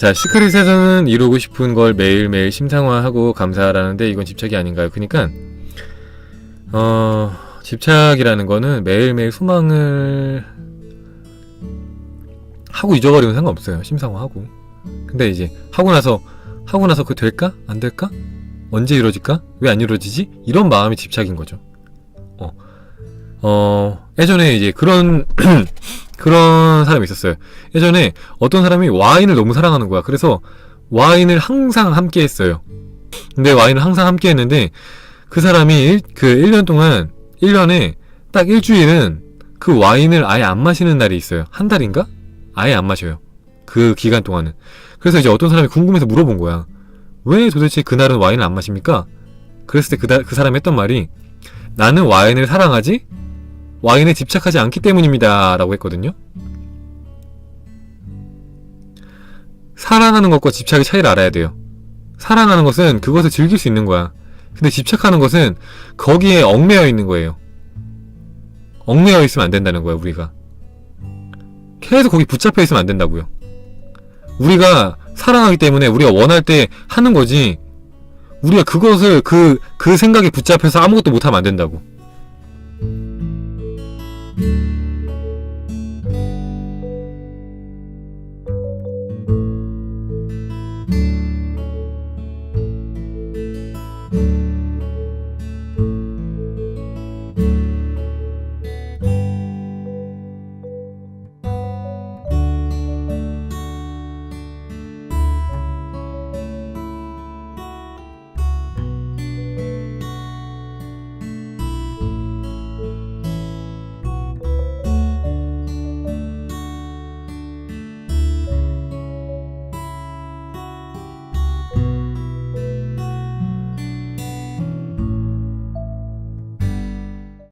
자, 시크릿에서는 이루고 싶은 걸 매일매일 심상화하고 감사하라는데 이건 집착이 아닌가요? 그니까, 어, 집착이라는 거는 매일매일 소망을 하고 잊어버리면 상관없어요. 심상화하고. 근데 이제, 하고 나서, 하고 나서 그거 될까? 안 될까? 언제 이루어질까? 왜 안 이루어지지? 이런 마음이 집착인 거죠. 어, 어, 예전에 이제 그런, 그런 사람이 있었어요. 예전에 어떤 사람이 와인을 너무 사랑하는 거야. 그래서 와인을 항상 함께 했어요. 근데 와인을 항상 함께 했는데 그 사람이 일, 그 1년 동안 1년에 딱 일주일은 그 와인을 아예 안 마시는 날이 있어요. 한 달인가? 아예 안 마셔요. 그 기간 동안은. 그래서 이제 어떤 사람이 궁금해서 물어본 거야. 왜 도대체 그날은 와인을 안 마십니까? 그랬을 때 그, 다- 그 사람이 했던 말이 나는 와인을 사랑하지 와인에 집착하지 않기 때문입니다. 라고 했거든요. 사랑하는 것과 집착의 차이를 알아야 돼요. 사랑하는 것은 그것을 즐길 수 있는 거야. 근데 집착하는 것은 거기에 얽매여 있는 거예요. 얽매여 있으면 안 된다는 거야, 우리가. 계속 거기 붙잡혀 있으면 안 된다고요. 우리가 사랑하기 때문에 우리가 원할 때 하는 거지, 우리가 그것을 그, 그 생각에 붙잡혀서 아무것도 못하면 안 된다고.